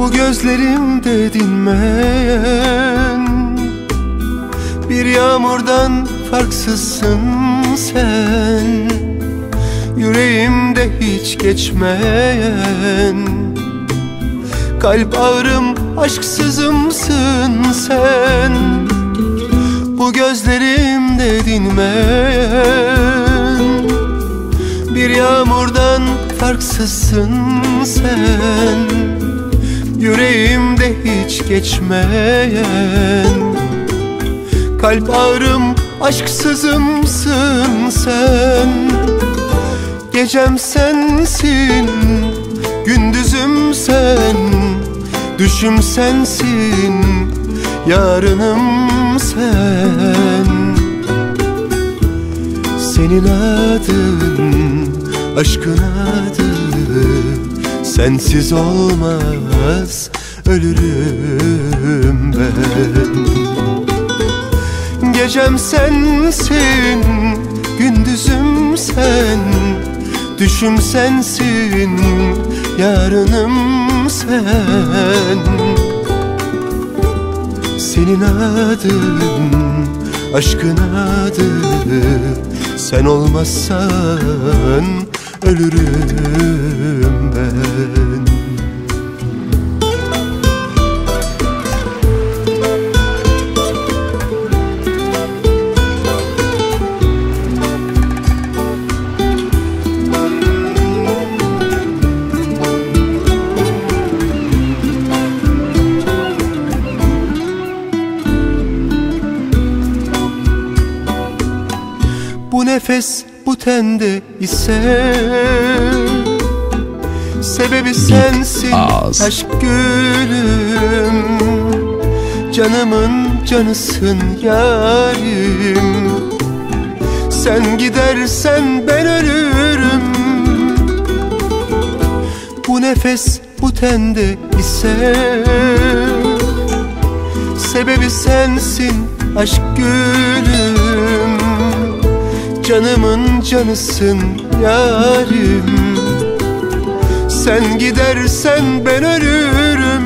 Bu gözlerimde dinmeyen Bir yağmurdan farksızsın sen. Yüreğimde hiç geçmeyen. Kalp ağrım aşksızımsın sen. Bu gözlerimde dinmeyen Bir yağmurdan farksızsın sen. Yüreğimde hiç geçmeyen. Kalp ağrım aşksızımsın sen. Gecem sensin Gündüzüm sen. Düşüm sensin Yarınım sen. Senin adın Aşkın adı Sensiz olmaz Ölürüm ben. Gecem sensin Gündüzüm sen. Düşüm sensin Yarınım sen. Senin adın Aşkın adı. Sen olmazsan Ölürüm ben Bu nefes bu tende ise Sebebi sensin ağız. aşk gülüm. Canımın canısın yarim. Sen gidersen ben ölürüm. Bu nefes bu tende ise Sebebi sensin aşk gülüm. Canımın canısın yarim Sen gidersen ben ölürüm.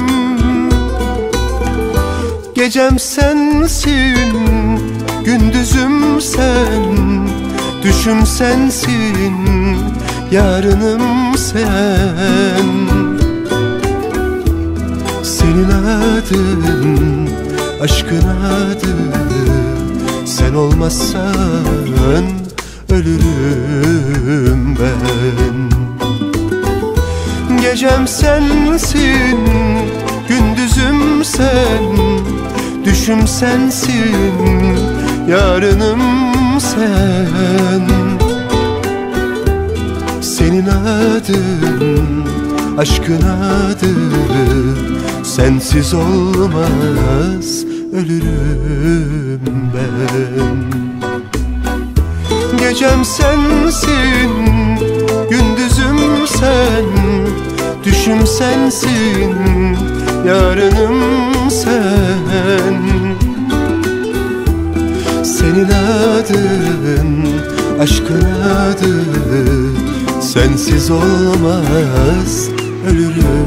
Gecem sensin Gündüzüm sen? Düşüm sensin Yarınım sen. Senin adın Aşkın adı. Sen olmazsan Ölürüm ben Gecem sensin Gündüzüm sen. Düşüm sensin Yarınım sen. Senin adın Aşkın adı. Sensiz olmaz Ölürüm ben. Gecem sensin Gündüzüm sen Düşüm sensin Yarınım sen. Senin adın Aşkın adı Sensiz olmaz Ölürüm